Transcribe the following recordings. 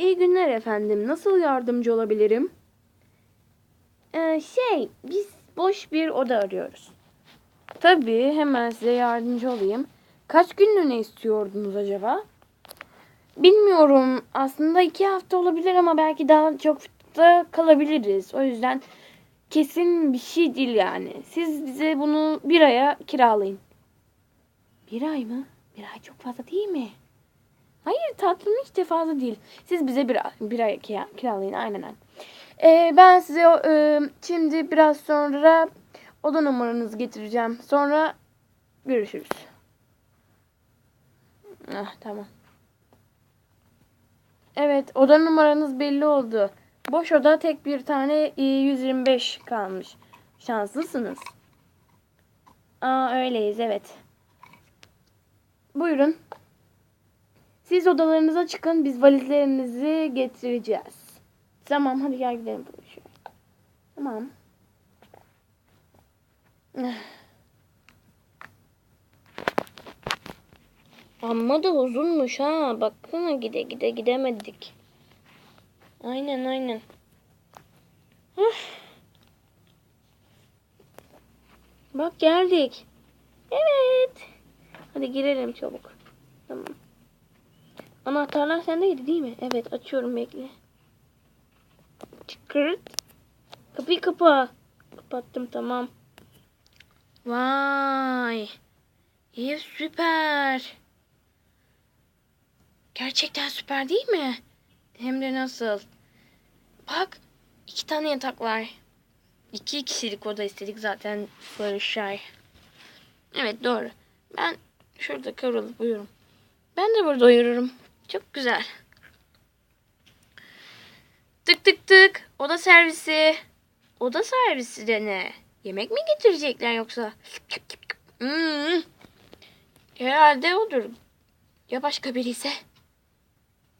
İyi günler efendim. Nasıl yardımcı olabilirim? Ee, şey, biz boş bir oda arıyoruz. Tabii, hemen size yardımcı olayım. Kaç günlüğüne istiyordunuz acaba? Bilmiyorum. Aslında iki hafta olabilir ama belki daha çok da kalabiliriz. O yüzden kesin bir şey değil yani. Siz bize bunu bir aya kiralayın. Bir ay mı? Bir ay çok fazla değil mi? Hayır tatlım hiç de fazla değil. Siz bize bir, bir ay kira- kiralayın aynen. Ee, ben size e, şimdi biraz sonra oda numaranızı getireceğim. Sonra görüşürüz. Ah tamam. Evet oda numaranız belli oldu. Boş oda tek bir tane e, 125 kalmış. Şanslısınız. Aa öyleyiz evet. Buyurun. Siz odalarınıza çıkın. Biz valizlerinizi getireceğiz. Tamam hadi gel gidelim. Tamam. Amma da uzunmuş ha. Baksana gide gide gidemedik. Aynen aynen. Bak geldik. Evet. Hadi girelim çabuk. Tamam. Anahtarlar sendeydi değil mi? Evet açıyorum bekle. Çıkırt. Kapıyı kapa. Kapattım tamam. Vay. Ev süper. Gerçekten süper değil mi? Hem de nasıl? Bak iki tane yatak var. İki kişilik oda istedik zaten Barışay. Evet doğru. Ben şurada kıvrılıp uyurum. Ben de burada uyururum. Çok güzel. Tık tık tık. Oda servisi. Oda servisi de ne? Yemek mi getirecekler yoksa? Hmm. Herhalde odur. Ya başka biri ise?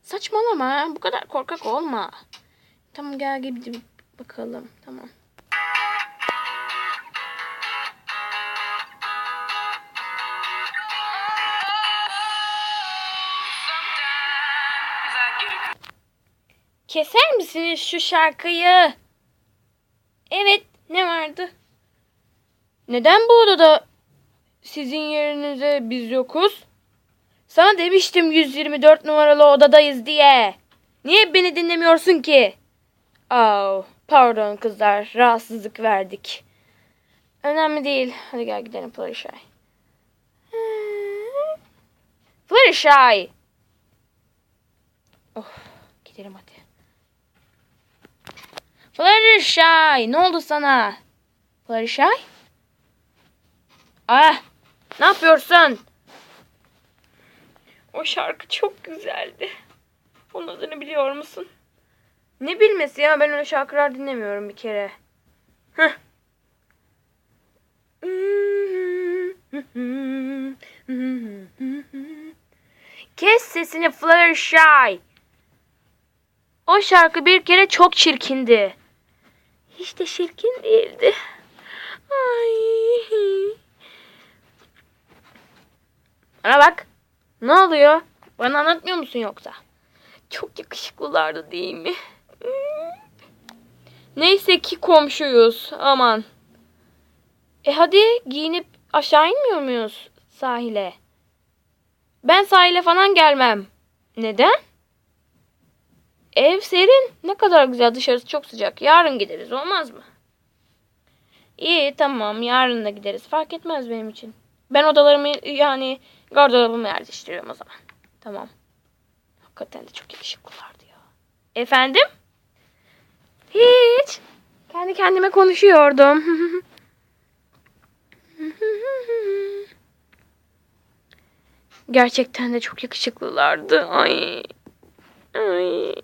Saçmalama. Bu kadar korkak olma. Tamam gel gidip bakalım. Tamam. Misiniz şu şarkıyı? Evet, ne vardı? Neden bu odada sizin yerinize biz yokuz? Sana demiştim 124 numaralı odadayız diye. Niye beni dinlemiyorsun ki? Oh, pardon kızlar, rahatsızlık verdik. Önemli değil. Hadi gel gidelim Fluttershy. Fluttershy! Oh, gidelim hadi. Fluttershy, ne oldu sana? Fluttershy? Ah, ne yapıyorsun? O şarkı çok güzeldi. Onun adını biliyor musun? Ne bilmesi ya ben öyle şarkılar dinlemiyorum bir kere. Heh. Kes sesini Fluttershy. O şarkı bir kere çok çirkindi. Hiç de çirkin değildi. Ay. Bana bak. Ne oluyor? Bana anlatmıyor musun yoksa? Çok yakışıklılardı değil mi? Neyse ki komşuyuz. Aman. E hadi giyinip aşağı inmiyor muyuz sahile? Ben sahile falan gelmem. Neden? Ev serin. Ne kadar güzel dışarısı çok sıcak. Yarın gideriz olmaz mı? İyi tamam yarın da gideriz. Fark etmez benim için. Ben odalarımı yani gardırobumu yerleştiriyorum o zaman. Tamam. Hakikaten de çok yakışıklılardı ya. Efendim? Hiç. Kendi kendime konuşuyordum. Gerçekten de çok yakışıklılardı. Ay. Ay.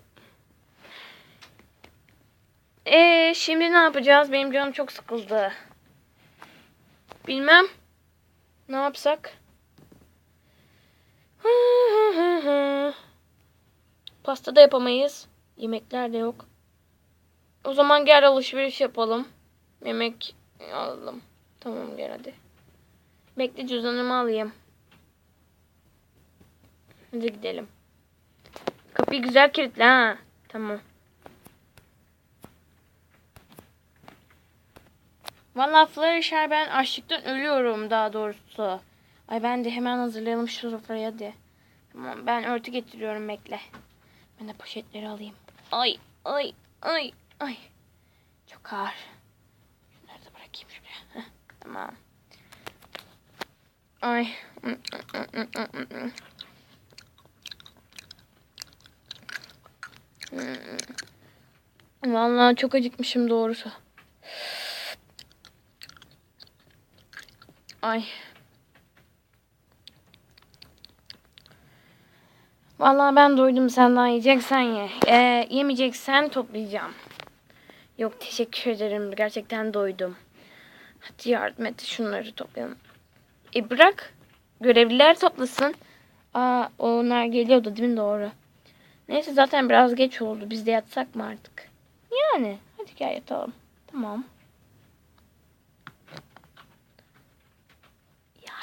Ee, şimdi ne yapacağız? Benim canım çok sıkıldı. Bilmem. Ne yapsak? Pasta da yapamayız. Yemekler de yok. O zaman gel alışveriş yapalım. Yemek alalım. Tamam gel hadi. Bekle cüzdanımı alayım. Hadi gidelim. Kapı Kapıyı güzel kilitle ha. Tamam. Vallahi Fluttershy ben açlıktan ölüyorum daha doğrusu. Ay ben de hemen hazırlayalım şu sofrayı hadi. Tamam ben örtü getiriyorum bekle. Ben de poşetleri alayım. Ay ay ay ay. Çok ağır. Şunları da bırakayım şuraya. Heh, tamam. Ay. Vallahi çok acıkmışım doğrusu. Ay. Vallahi ben doydum senden yiyeceksen ye. Ee, yemeyeceksen toplayacağım. Yok teşekkür ederim. Gerçekten doydum. Hadi yardım et şunları toplayalım. E bırak. Görevliler toplasın. Aa onlar geliyordu değil mi doğru. Neyse zaten biraz geç oldu. Biz de yatsak mı artık? Yani. Hadi gel yatalım. Tamam.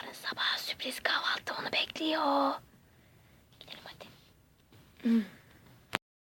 Yarın sabah sürpriz kahvaltı onu bekliyor. Gidelim hadi. Hmm.